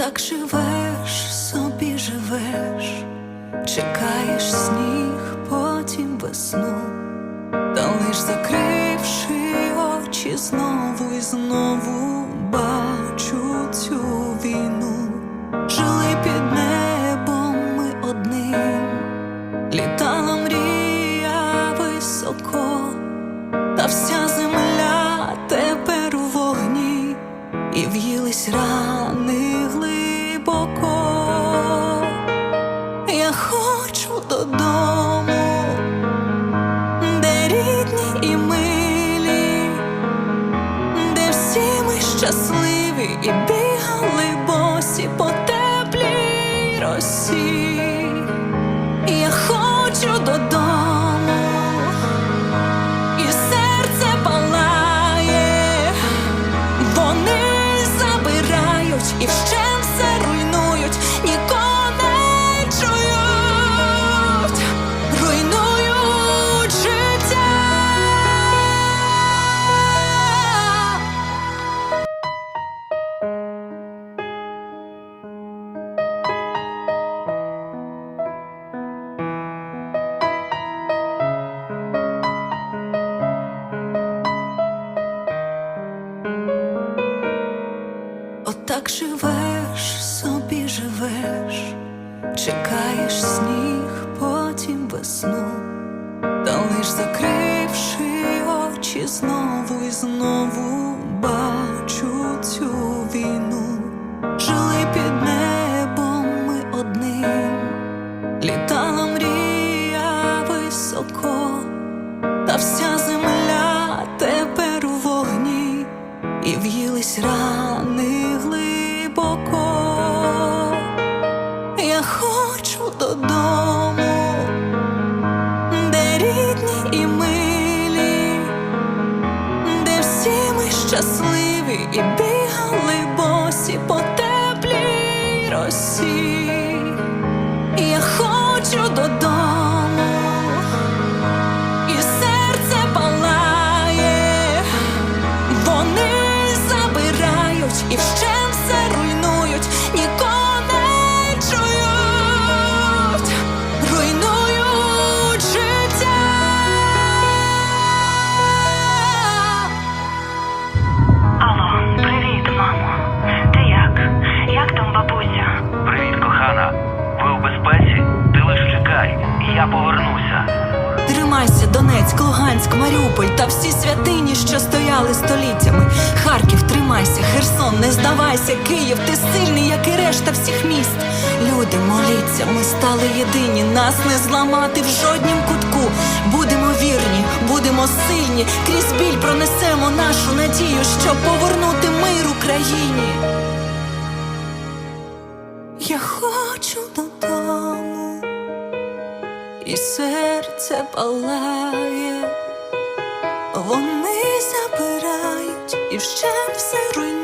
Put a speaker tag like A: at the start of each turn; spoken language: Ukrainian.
A: Отак живеш, собі живеш, чекаєш сніг, потім весну, та лиш закривши очі знову і знову бачу цю війну, жили під небом ми одним, літала мрія високо, та вся земля тепер у вогні, і в'їлись рани щасливі і бігали босі по теплій росі. Отак живеш, собі живеш, чекаєш сніг, потім весну, та лиш закривши очі знову і знову бачу цю війну, жили під небом ми одним, літала мрія високо, та вся земля тепер у вогні, і в'їлись рани глибоко. Я хочу додому, де рідні і милі, де всі ми щасливі і бігали босі по теплій росі. Я хочу додому, і серце палає, вони забирають і вщен
B: я повернуся.
A: Тримайся, Донецьк, Луганськ, Маріуполь та всі святині, що стояли століттями. Харків, тримайся, Херсон, не здавайся, Київ, ти сильний, як і решта всіх міст. Люди, моліться, ми стали єдині, нас не зламати в жоднім кутку. Будемо вірні, будемо сильні, крізь біль пронесемо нашу надію, щоб повернути мир Україні. Я хочу додому і серце палає, вони забирають і ще все нікого